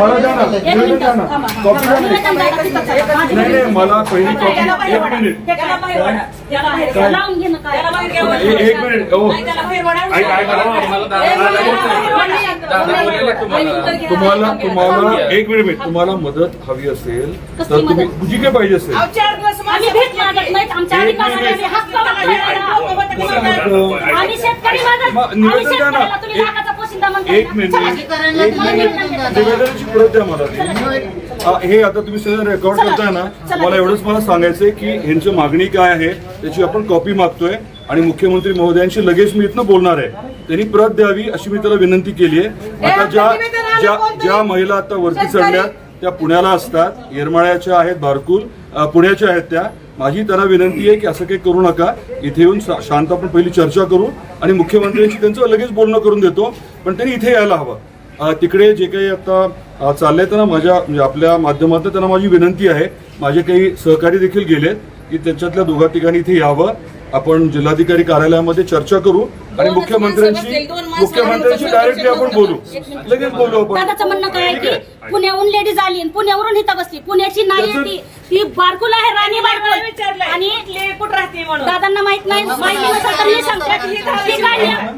मला द्या ना एक निवेदन मिनिट. द्या ना. कॉपी द्या ना. माझी नाही नाही मला पहिली कॉपी एक मिनिट. ए- एक मिनिट ओ ऐक ऐक तुम्हाला तुम्हाला एक मिनिट मिनिट तुम्हाला मदत हवी असेल तर कसली तुम्ही मदत? जी काय पाहिजे असेल? आम्ही भेट मागत नाहीत. आमच्या एक अधिकाराने मिनिट. आम्ही हक्क मागायला. आम्ही शेतकरी मागत मग आम्ही निवेदन द्या ना. शेतकऱ्याला तुम्ही एक- लाखाचा पोशिंदा म्हणताय एक. मिनिट. एक मिनिट निवेदनाची प्रत द्या मला ती. आ, हे आता तुम्ही सगळं रेकॉर्ड. करताय ना. मला एवढंच मला सांगायचंय की ह्यांची मागणी काय आहे त्याची आपण कॉपी मागतोय आणि मुख्यमंत्री महोदयांशी लगेच मी इथनं बोलणार आहे त्यांनी प्रत द्यावी अशी मी त्याला विनंती केली आहे आता ज्या ज्या ज्या महिला आता वरती चढल्यात त्या पुण्याला असतात येरमाळ्याच्या आहेत बारकूल अ, पुण्याच्या आहेत त्या माझी त्यांना विनंती आहे की असं काही करू नका. इथे येऊन शांत आपण पहिली चर्चा करू आणि मुख्यमंत्र्यांशी त्यांचं लगेच बोलणं करून देतो. पण त्यांनी इथे यायला हवं. तिकडे जे काही आता चाललंय त्यांना माझ्या म्हणजे आपल्या माध्यमातून त्यांना माझी विनंती आहे. माझे काही सहकारी देखील गेलेत की त्याच्यातल्या दोघा ठिकाणी इथे यावं. आपण जिल्हाधिकारी कार्यालयामध्ये चर्चा करू आणि मुख्यमंत्र्यांशी मुख्यमंत्र्यांशी डायरेक्टली आपण बोलू. लगेच बोलू आपण. दादाचं म्हणणं काय आहे की पुण्याहून लेडीज आली पुण्यावरून इथं बसली. पुण्याची नाही ती बारकुल आहे राणी बारकुल. आणि कुठं राहते म्हणून. दादांना माहीत नाही माहिती नसेल तर मी सांगते. ती?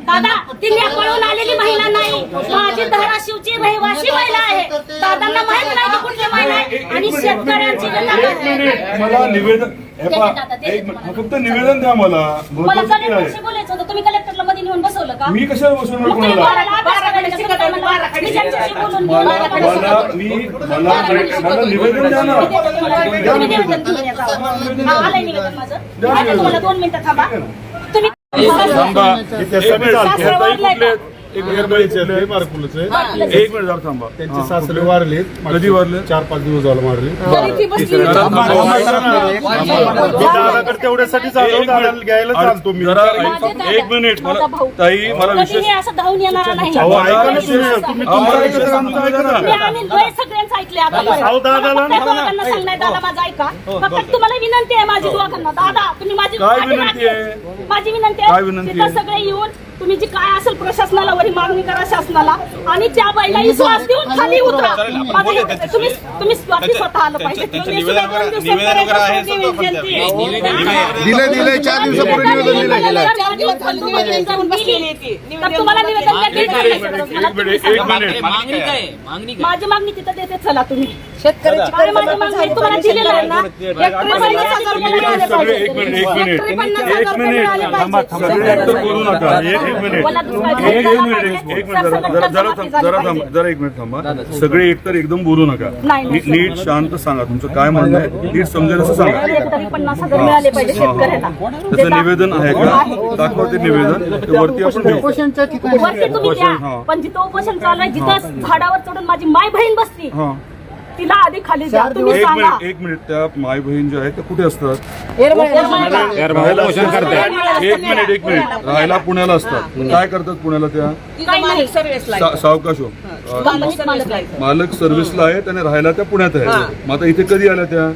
दादा ती पळून आलेली महिला नाही. माझी धाराशिवची रहिवासी महिला आहे. दादांना माहीत नाही कुठली महिला आहे. आणि शेतकऱ्यांची मला निवेदन हे पहा, एक मिनिट. फक्त निवेदन द्या मला. कलेक्टरशी बोलायचं होतं. तुम्ही कलेक्टरला मध्ये नेऊन बसवलं का? मी कशाला तुम्ही कोणाला मला. मी मला मला निवेदन द्या ना द्या निवेदन. हा, दोन मिनिटं थांबा. तुम्ही ताई कुठले आहेत? एक मिनिट हा, जरा थांबा. त्यांचे हा, सासरे? वारलेत कधी वारले? चार पाच दिवस झालं वारले. दादाकडे तेवढ्यासाठी. घ्यायला चालतो मी. एक- मिनिट. ताई मला विशेष हे असं धावून येणार नाही. फक्त तुम्हाला विनंती आहे माझी दोघांना. दादा तुम्ही माझी काय पाठी विनंती आहे? माझी विनंती आहे? सगळे येऊन तुम्ही जी काय असेल प्रशासनाला वरी मागणी करा शासनाला आणि त्या बाईला विश्वास देऊन खाली उतरा. तुम्ही तुम्ही स्वाती स्वतः आलं पाहिजे. चार दिवसापूर्वी निवेदन गेलं माझी मागणी तिथं देते चला तुम्ही. अरे माझी मागणी तुम्हाला दिलेलं आहे ना हेक्टरी पन्नास हजार रुपये मिळाले सगळे पाहिजे. एक मिनिट एक मिनिट हेक्टरी पन्नास एक हजार रुपये मिनिट मिळाले थांबा सगळे एकतर बोलू नका एक एक मिनिट मला दुसरा एक एक मिनिट एक एक मिनिट जरा जरा जरा थांब जरा थांब जरा एक मिनिट थांबा सगळे एकतर एकदम बोलू नका नाही, नाही, नी- नीट शांत सांगा तुमचं काय म्हणणं आहे नीट समजेल असं सांगा हेक्टरी पन्नास हजार मिळाले पाहिजे शेतकऱ्याला त्याचं निवेदन आहे का दाखवा ते निवेदन ते वरती आपण घेऊ उपोषणच्या ठिकाणी वरती तुम्ही उपोषण, द्या हा. पण जिथं उपोषण चालू आहे जिथं झाडावर चढून माझी माय बहीण बसती हा तिला आधी खाली द्या चार तुम्ही एक सांगा. मिनिट एक मिनिट. त्या माय बहीण ज्या आहेत त्या कुठे असतात. एक मिनिट एक मिनिट. राहायला पुण्याला असतात. काय करतात पुण्याला त्या? काही नाही सा- सावकाश हो. कंपनीत मालक सर्व्हिसला आहेत आणि राहायला त्या पुण्यात आहेत. मग आता इथे कधी आल्या त्या.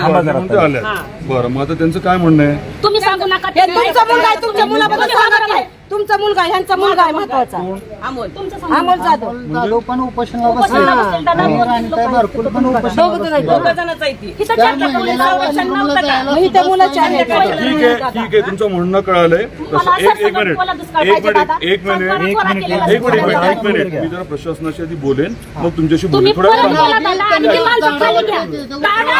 म्हणून आल्या. बरं मग आता त्यांचं काय म्हणणं आहे? तुम्ही सांगू नका हे तुमचा मुलगा आहे तुमच्या मुलाबद्दल सांगा काय तुमचा मुलगा ह्यांचा मुलगा आहे महत्त्वाचा. अमोल. तुमचं सांगा. अमोल जाधव. जाधव. पण उपोषणाला उपोषणाला बसतील, दादा, बसले बोलतील आणि त्या पण उपोषणाला जणच आहे ती. चर्चा करून? जायला मुलाची. ठीक आहे ठीक आहे तुमचं म्हणणं कळालंय. मला तसं असं एक मिनिट. दुष्काळ एक पाहिजे, मिनिट दादा. एक मिनिट. एक मिनिट एक मिनिट दुष्काळ एक मिनिट. मी जरा प्रशासनाशी आधी बोलेन मग तुमच्याशी तुम्ही बोलेन थोड्या परत वेळाने. बोला दादा. आणि ती माणसं खाली घ्या. दादा,